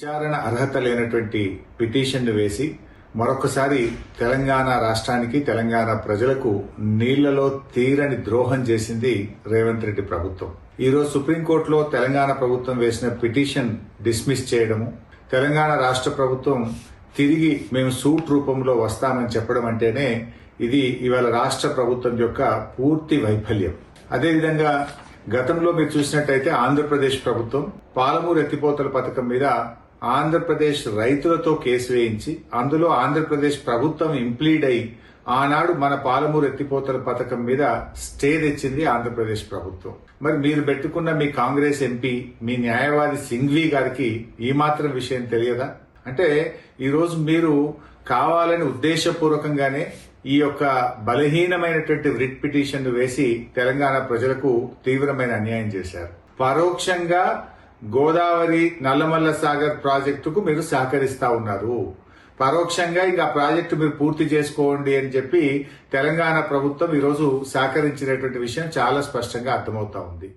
విచారణ అర్హత లేనటువంటి పిటిషన్ను వేసి మరొకసారి తెలంగాణ రాష్ట్రానికి తెలంగాణ ప్రజలకు నీళ్ళలో తీరని ద్రోహం చేసింది రేవంత్ రెడ్డి ప్రభుత్వం. ఈరోజు సుప్రీంకోర్టులో తెలంగాణ ప్రభుత్వం వేసిన పిటిషన్ డిస్మిస్ చేయడము తెలంగాణ రాష్ట్ర ప్రభుత్వం తిరిగి మేము సూట్ రూపంలో వస్తామని చెప్పడం అంటేనే ఇది ఇవాళ రాష్ట్ర ప్రభుత్వం యొక్క పూర్తి వైఫల్యం. అదేవిధంగా గతంలో మీరు చూసినట్టయితే ఆంధ్రప్రదేశ్ ప్రభుత్వం పాలమూరు ఎత్తిపోతల పథకం మీద ఆంధ్రప్రదేశ్ రైతులతో కేసు వేయించి అందులో ఆంధ్రప్రదేశ్ ప్రభుత్వం ఇంప్లీడ్ అయి ఆనాడు మన పాలమూరు ఎత్తిపోతల పథకం మీద స్టే తెచ్చింది ఆంధ్రప్రదేశ్ ప్రభుత్వం. మరి మీరు పెట్టుకున్న మీ కాంగ్రెస్ ఎంపీ మీ న్యాయవాది సింఘ్వి గారికి ఈ మాత్రం విషయం తెలియదా? అంటే ఈరోజు మీరు కావాలని ఉద్దేశపూర్వకంగానే ఈ యొక్క బలహీనమైనటువంటి రిట్ పిటిషన్ వేసి తెలంగాణ ప్రజలకు తీవ్రమైన అన్యాయం చేశారు. పరోక్షంగా గోదావరి నల్లమల్ల సాగర్ ప్రాజెక్టుకు మీరు సహకరిస్తా ఉన్నారు. పరోక్షంగా ఇంకా ప్రాజెక్టు మీరు పూర్తి చేసుకోండి అని చెప్పి తెలంగాణ ప్రభుత్వం ఈరోజు సహకరించినటువంటి విషయం చాలా స్పష్టంగా అర్థమవుతా ఉంది.